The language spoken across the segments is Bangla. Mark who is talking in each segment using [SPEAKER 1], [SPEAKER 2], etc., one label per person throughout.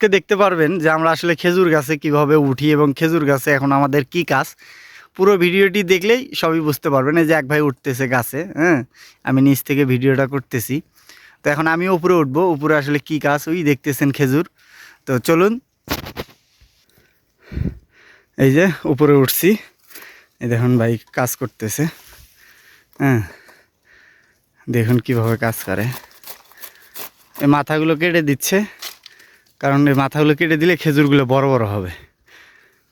[SPEAKER 1] কে দেখতে পারবেন যে আমরা আসলে খেজুর গাছে কীভাবে উঠি এবং খেজুর গাছে এখন আমাদের কি কাজ। পুরো ভিডিওটি দেখলেই সবই বুঝতে পারবেন। এই যে এক ভাই উঠতেছে গাছে হ্যাঁ? আমি নিচ থেকে ভিডিওটা করতেছি। তো এখন আমি উপরে উঠবো। উপরে আসলে কি কাজ? ওই দেখতেছেন খেজুর। তো চলুন। এই যে উপরে উঠছি। এই দেখুন ভাই কাজ করতেছে। হ্যাঁ? দেখুন কীভাবে কাজ করে। এই মাথাগুলো কেটে দিচ্ছে। কারণ এই মাথাগুলো কেটে দিলে খেজুরগুলো বড় বড় হবে।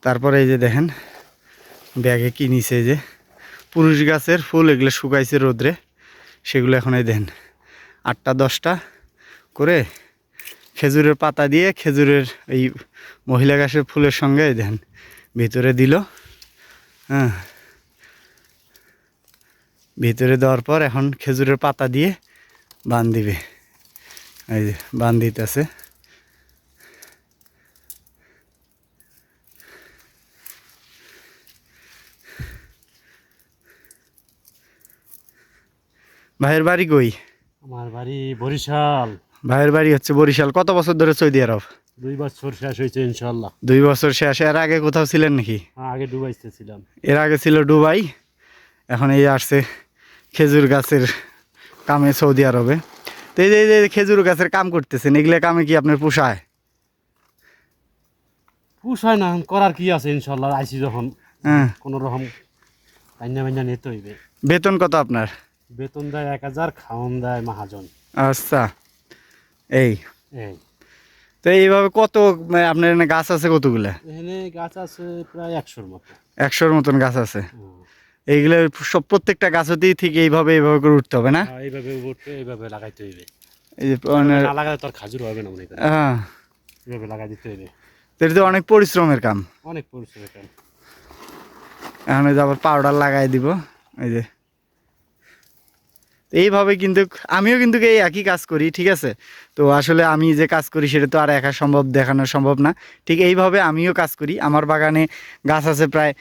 [SPEAKER 1] তারপরে এই যে দেখেন, ব্যাগে কি নিছে যে, পুরুষ গাছের ফুল এগুলো শুকাইছে রোদ্রে, সেগুলো এখন এই দেন আটটা, দশটা করে খেজুরের পাতা দিয়ে খেজুরের এই মহিলা গাছের ফুলের সঙ্গে এই দেন ভিতরে দিল হ্যাঁ। ভিতরে দেওয়ার পর এখন খেজুরের পাতা দিয়ে বান দিবে। এই যে বান দিতেছে। ভাইয়ের বাড়ি কই?
[SPEAKER 2] আমার বাড়ি বরিশাল।
[SPEAKER 1] ভাইয়ের বাড়ি হচ্ছে বরিশাল। কত বছর ধরে সৌদি আরব?
[SPEAKER 2] দুই বছর শেষ হয়েছে ইনশাল্লাহ
[SPEAKER 1] দুই বছর শেষ। এর আগে কোথাও ছিলেন নাকি?
[SPEAKER 2] হ্যাঁ, আগে ডুবাইতে ছিলাম।
[SPEAKER 1] এর আগে ছিল দুবাই এখন এই আসছে খেজুর গাছের কামে সৌদি আরবে। তো এই যে এই যে খেজুর গাছের কাম করতেছেন এগুলো কামে কি আপনার পোষায়?
[SPEAKER 2] পুষায় না করার কি আছে ইনশাল্লাহ আইসি যখন
[SPEAKER 1] হ্যাঁ।
[SPEAKER 2] কোনো রকম
[SPEAKER 1] বেতন কত আপনার?
[SPEAKER 2] বেতন দেয় এক হাজার খাওয়ান দেয় মহাজন।
[SPEAKER 1] আচ্ছা এই।
[SPEAKER 2] এই।
[SPEAKER 1] তো এইভাবে কত মানে আপনার এখানে গাছ আছে কতগুলা?
[SPEAKER 2] এখানে গাছ আছে প্রায় একশোর মতো।
[SPEAKER 1] একশোর মতন গাছ আছে। এইগুলো সব প্রত্যেকটা গাছতেই ঠিক এইভাবে এইভাবে করে উঠতে হবে না?
[SPEAKER 2] হ্যাঁ, এইভাবে উঠতে এইভাবে লাগাইতে হইবে।
[SPEAKER 1] এই যে মানে,
[SPEAKER 2] লাগালে তোর খাজুর হবে না মনে করি
[SPEAKER 1] হ্যাঁ।
[SPEAKER 2] এইভাবে লাগাই দিতে হইবে।
[SPEAKER 1] এটা তো অনেক পরিশ্রমের কাম।
[SPEAKER 2] অনেক পরিশ্রম এটা
[SPEAKER 1] এখন আবার পাউডার লাগাই দিব। এই যে এইভাবে কিন্তু আমিও কিন্তু এই একই কাজ করি, ঠিক আছে? তো আসলে আমি যে কাজ করি সেটা তো আর একা সম্ভব, দেখানো সম্ভব না। ঠিক এইভাবে আমিও কাজ করি। আমার বাগানে গাছ আছে প্রায়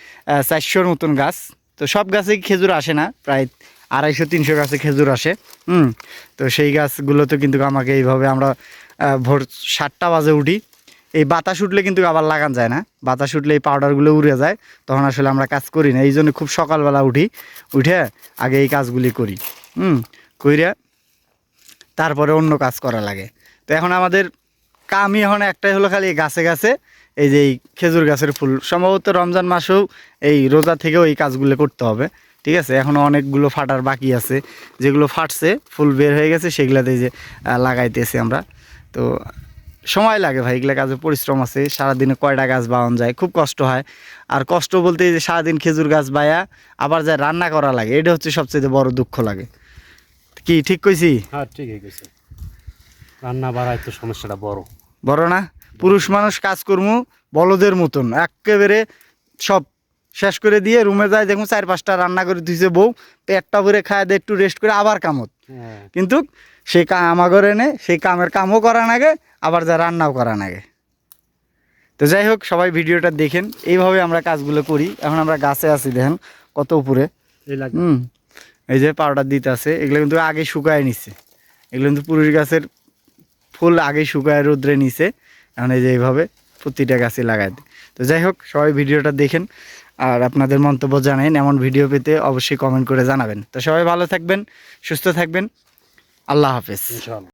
[SPEAKER 1] চারশোর মতন গাছ। তো সব গাছে খেজুর আসে না, প্রায় আড়াইশো, তিনশো গাছে খেজুর আসে। হুম, তো সেই গাছগুলোতে কিন্তু আমাকে এইভাবে আমরা ভোর সাতটা বাজে উঠি। এই বাতাস উঠলে কিন্তু আবার লাগান যায় না। বাতাস উঠলে এই পাউডারগুলো উড়ে যায়। তখন আসলে আমরা কাজ করি না। এই জন্য খুব সকালবেলা উঠি। উঠে আগে এই কাজগুলি করি। হুম, কইরা তারপরে অন্য কাজ করা লাগে। তো এখন আমাদের কামই এখন একটাই হলো খালি গাছে গাছে এই যে এই খেজুর গাছের ফুল। সম্ভবত রমজান মাসেও এই রোজা থেকেও এই কাজগুলো করতে হবে। ঠিক আছে? এখনও অনেকগুলো ফাটার বাকি আছে। যেগুলো ফাটছে, ফুল বের হয়ে গেছে, সেগুলাতে যে লাগাইতেছি আমরা। তো সময় লাগে ভাই, এগুলো কাজে পরিশ্রম আছে। সারাদিনে কয়টা গাছ বাওয়ান যায়, খুব কষ্ট হয়। আর কষ্ট বলতে যে সারাদিন খেজুর গাছ বায়া আবার যায় রান্না করা লাগে, এটা হচ্ছে সবচেয়ে বড় দুঃখ লাগে। কি ঠিক কইছি?
[SPEAKER 2] হ্যাঁ ঠিক হয়ে গেছে রান্না বাড়ায় তো সমস্যাটা বড়।
[SPEAKER 1] বড় না? পুরুষ মানুষ কাজ করমু বলদের মতন। একেবারে সব শেষ করে দিয়ে রুমে যায় দেখুন চার পাঁচটা রান্না করে দিয়েছে বউ পেটটা ভরে খায় দিয়ে একটু রেস্ট করে আবার কামত
[SPEAKER 2] হ্যাঁ।
[SPEAKER 1] কিন্তু সেই আমাগর এনে সেই কামের কামও করা নাগে আবার যা রান্নাও করা নাগে তো যাই হোক সবাই ভিডিওটা দেখেন। এইভাবে আমরা কাজগুলো করি। এখন আমরা গাছে আছি দেখেন কত উপরে। হুম। এই যে পাউডার দিতে আছে, এগুলো কিন্তু আগে শুকায় নিছে। এগুলো কিন্তু পুরুষ গাছের ফুল আগে শুকায় রোদ্রে নিছে। এখন এই যে এইভাবে প্রতিটা গাছে লাগাই দেয়। তো যাই হোক, সবাই ভিডিওটা দেখেন আর আপনাদের মন্তব্য জানেন এমন ভিডিও পেতে অবশ্যই কমেন্ট করে জানাবেন। তো সবাই ভালো থাকবেন, সুস্থ থাকবেন। আল্লাহ হাফেজ।